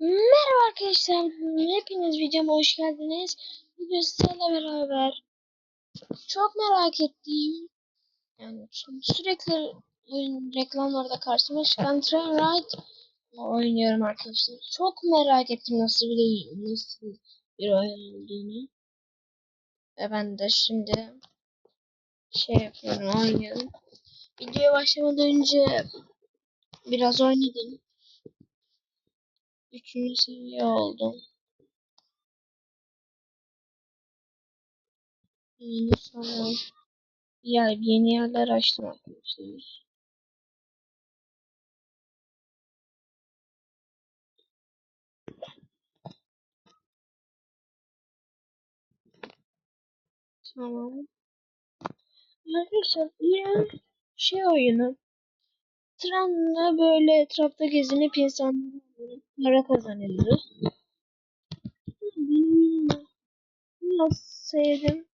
Merhaba arkadaşlar. Hepiniz videoma hoş geldiniz. Bugün sizlerle beraber çok merak ettiğim yani sürekli reklamlarda karşıma çıkan Train Ride oynuyorum arkadaşlar. Çok merak ettim nasıl bir nasıl bir oyun olduğunu. Ve ben de şimdi şey yapıyorum oynuyorum. Videoya başlamadan önce biraz oynadım. Üçüncü seviye oldum. Yani sonra ya yeni yerler açtım arkadaşlar. Tamam. Arkadaşlar bu şey oyunu. Trenle böyle etrafta gezinip insanlara para kazanıyoruz. Biraz sevdim.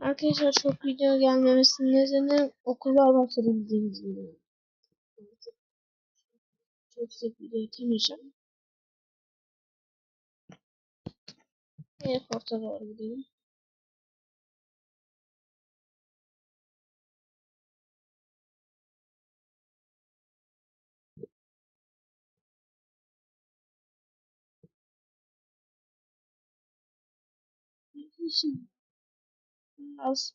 Arkadaşlar çok video gelmemesinin nedeni okullar başladı bildiğiniz gibi. Çok sık video atamayacağım. Airport'a doğru gidelim. Arkadaşlar az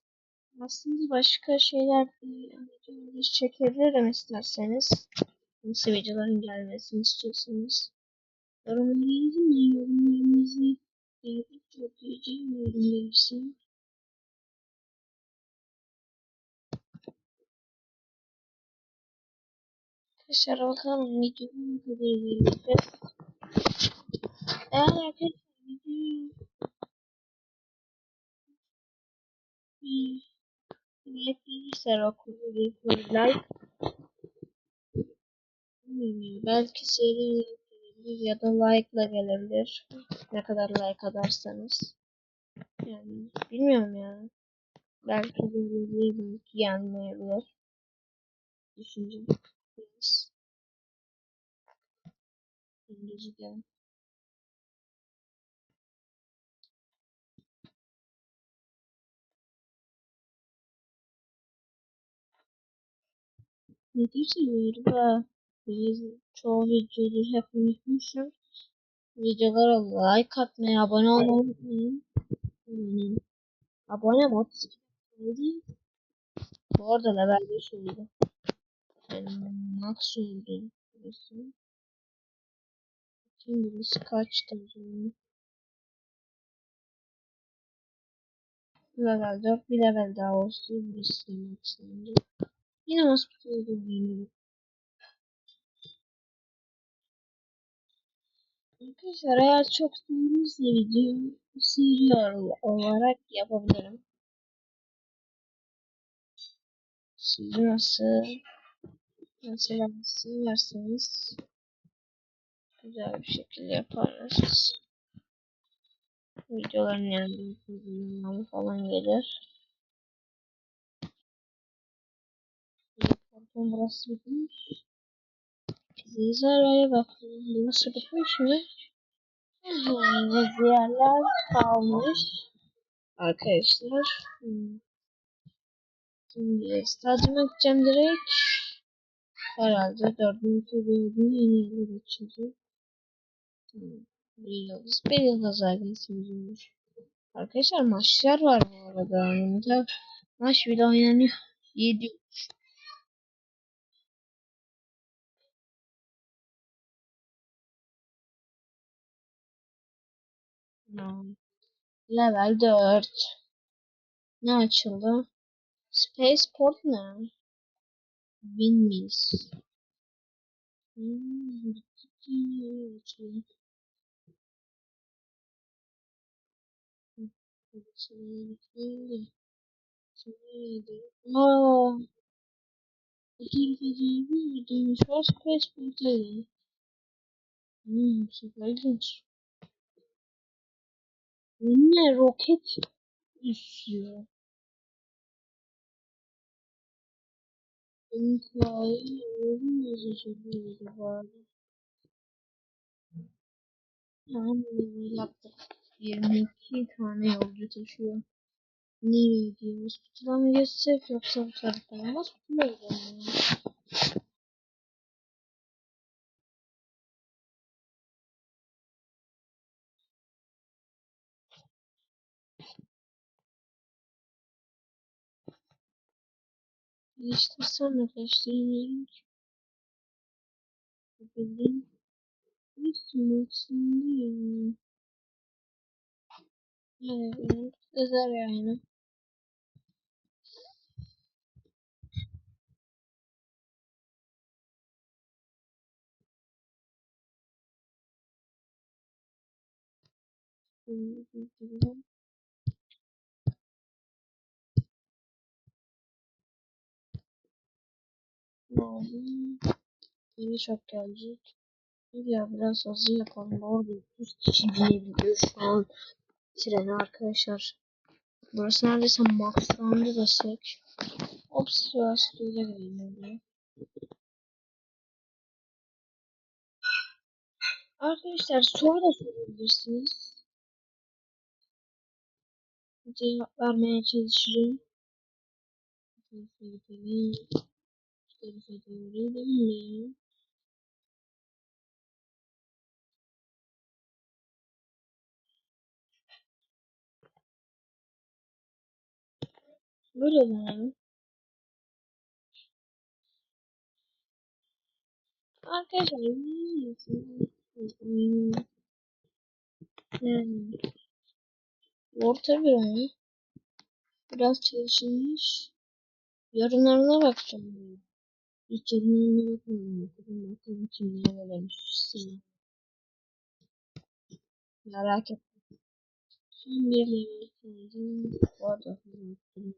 aslında başka şeyler videoları çekebilirim isterseniz. Nasıl videoların gelmesini istiyorsanız. Yorumlara yazın ben yorumlarınızı geldikçe okuyacağım yorum gelirse. Arkadaşlar bakalım videoda ne kadar ilerleyeceğiz. Eğer arkadaşlar video like bilmiyorum ya belki seri gelebilir ya da like ile gelebilir. Ne kadar like atarsanız. Yani bilmiyorum ya. Belki gelebilir belki gelmeyebilir. Düşüncem. Biraz. İngilizce Arada bazı çoğu videoları hep unutmuşum. Videolara like atmayı, abone olmayı unutmayın. Yani abone mod. Bu arada level 5 oldu. Yani max oldu. Burası. Şimdi burası kaçtı o zaman? Level 4 bir level daha olsun. Burası da maxlandı. Yine hospital'da oynuyorum. Arkadaşlar eğer çok sevdiğinizse video seri olarak yapabilirim. Siz nasıl mesela severseniz güzel bir şekilde yaparız. Videoların yanında falan gelir. Bakın burası bitmiş. Zizara'ya bakalım. Burası bitmiş mi? Yani diğerler kalmış. Arkadaşlar. Hmm. Şimdi stadyuma gideceğim direkt. Herhalde dördüncü olduğunda yeni yerler açıldı. Tamam. Bir yıldız. Bir yıldız olmuş. Arkadaşlar maçlar var bu arada. Önümde maç bile oynanıyor. 7 Level 4. Ne açıldı? Spaceport ne? Windmills. Hmm. Aa, tarafa doğru bir var. Spaceport'taydı. Hmm, süper ilginç. Ne? Roket istiyor. Olmaz acaba bu arada. Yani yaptık. 22 tane yolcu taşıyor. Nereye gidiyor? Hospital'a mı geçsek yoksa bu taraftan mı? Hospital'a Değiştirsem de değiştiremiyorum ki. Bildiğin nasıl maksında ya. Evet. Özel yani. Bildiğin. Oldu? Yine çok gelecek. Dur ya biraz hızlı yapalım. Orada 300 kişi binebiliyor şu an. Treni arkadaşlar. Burası neredeyse maxlandı desek. Ops ya stüdyoya gidelim diye. Arkadaşlar soru da sorabilirsiniz. Cevap vermeye çalışacağım. Tarafa gidelim. Şu tarafa doğru gidelim ya. Böyle mi? Arkadaşlar yani orta bir oyun. Biraz çalışılmış. Yorumlarına bakacağım. Hiç yorumlarına bakmadım. Bakın bakalım kimler ne demiş. Sana. Merak ettim. Son bir level kaldı. Bu arada hızlı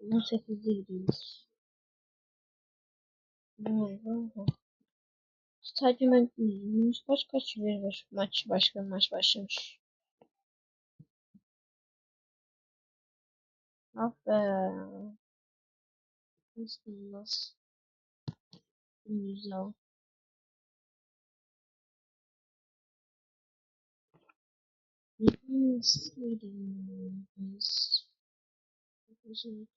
18'de gidiyoruz. Vay vay vay. Stadyum etmiyormuş. Kaç kaç bir maç başka maç başlamış. Ah. Nasıl olmaz? Güzel. Biz gidiyoruz. Bizim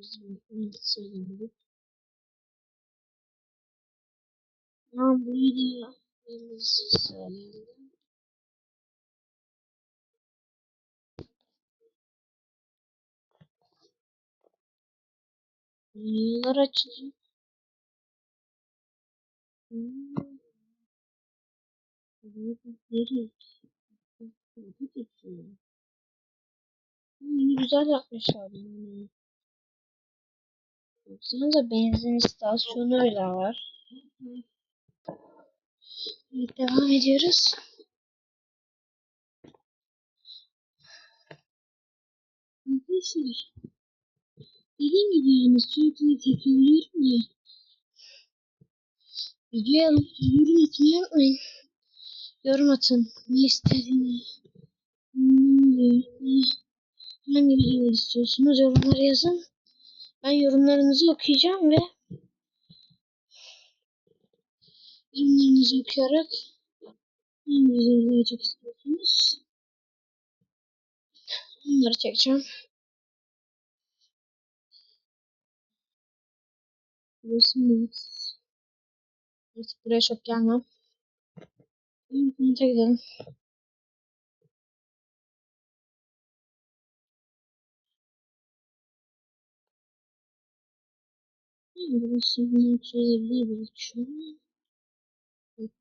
bizim söylemedik. Ya Burada geçiyor. Hmm, güzel yapmışlar yani. Baksanıza benzin istasyonu bile var. Evet devam ediyoruz. Arkadaşlar dediğim gibi yani sürekli tekrarlıyorum ya. Videoya yorum atmayı unutmayın. Yorum atın. Ne istediğini. Ne? Ne? Hangi videoyu istiyorsunuz? Yorumlara yazın. Ben yorumlarınızı okuyacağım ve yorumlarınızı okuyarak hangi videoyu istiyorsunuz? Onları çekeceğim. Burası Max. Artık buraya çok gelmem. İnternete gidelim. Burası Max olabilir belki şu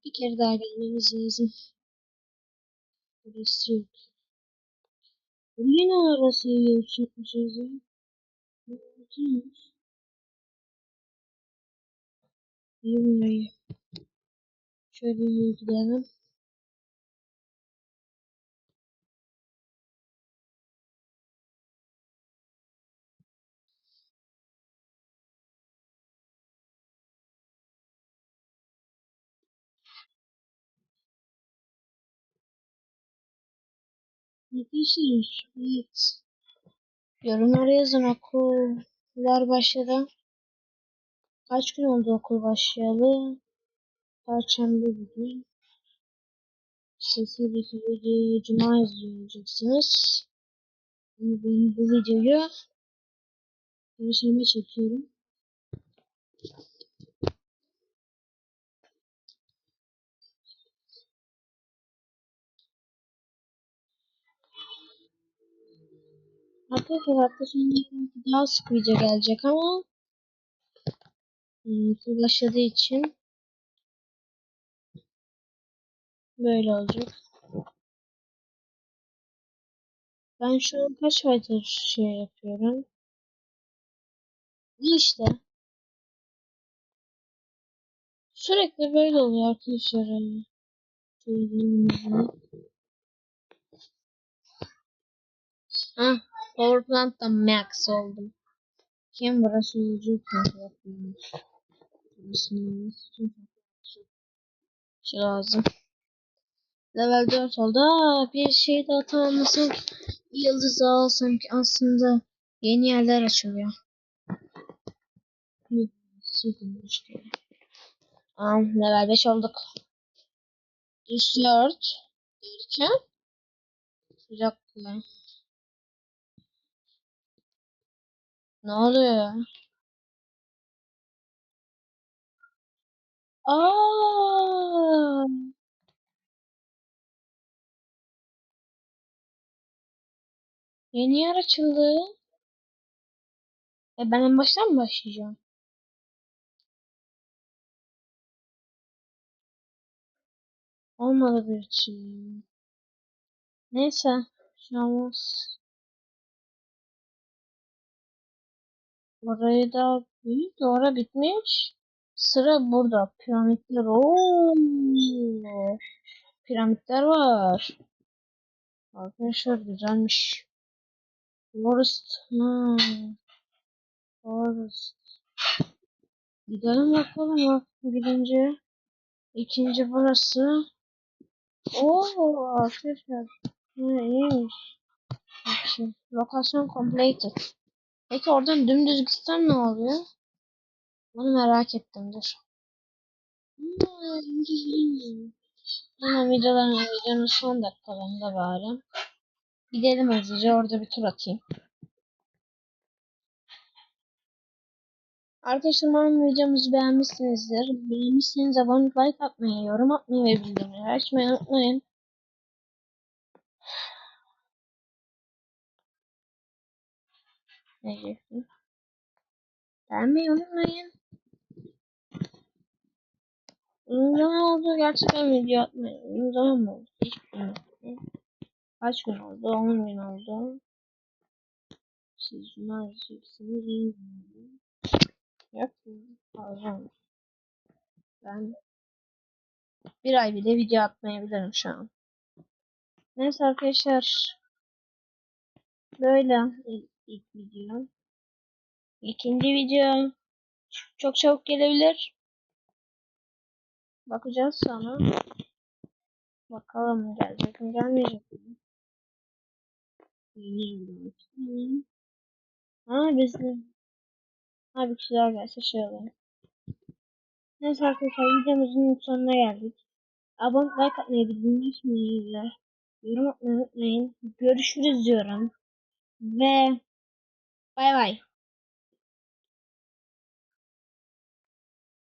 Bir kere daha gelmemiz lazım. Burası yok. Yine ara seviye çıkmışız ya. Bakıyormuş. Yürümeyi. Şöyle yürüyelim. Arkadaşlar evet. Yorumlara yazın okullar başladı. Kaç gün oldu okul başlayalı? Perşembe bugün. Tabii ki videoyu cuma izleyeceksiniz. Yani ben bu videoyu Perşembe çekiyorum. Arkadaşlar hafta sonu daha sık video gelecek ama başladığı için böyle olacak. Ben şu an kaç aydır şey yapıyorum. Bu işte. Sürekli böyle oluyor arkadaşlar. yani. Söylediğim gibi. Hah, Power Plant'ta max oldum. Kim burası olacak? Şey lazım. Level 4 oldu. Aa, bir şey daha tamamlasak bir yıldız alsam ki aslında yeni yerler açılıyor. Tamam level 5 olduk. Dessert derken bir dakika. Ne oluyor? Aa! Yeni yer açıldı. E ben en baştan mı başlayacağım? Olmadı bir için. Neyse. Şu an Orayı da büyük. Orada bitmiş. Sıra burada. Piramitler. Oo. Piramitler var. Arkadaşlar güzelmiş. Forest. Ha. Forest. Gidelim bakalım bak gidince. İkinci burası. Oo arkadaşlar. Ha, iyiymiş. Lokasyon completed. Peki oradan dümdüz gitsem ne oluyor? Bunu merak ettim dur. Hemen videoların videonun son dakikalarında bari. Gidelim hızlıca orada bir tur atayım. Arkadaşlar umarım videomuzu beğenmişsinizdir. Beğenmişseniz abone like atmayı, yorum atmayı ve bildirimleri açmayı unutmayın. Ne diyorsun? Beğenmeyi unutmayın. Zaman oldu gerçekten video atmayı. Uzun zaman mı oldu? Hiç bilmiyorum. Kaç gün oldu? 10 gün oldu. Siz cumartesiniz iyi gün Yok alacağım. Ben bir ay bile video atmayabilirim şu an. Neyse arkadaşlar. Böyle ilk, ilk video. İkinci video çok çabuk gelebilir. Bakacağız sonra. Bakalım gelecek mi gelmeyecek mi? Yeni Ha bizde. Ha bir kişiler gelse şey olur. Neyse arkadaşlar videomuzun sonuna geldik. Abone like atmayı, bildirimleri açmayı, yorum atmayı unutmayın. Görüşürüz diyorum. Ve bay bay.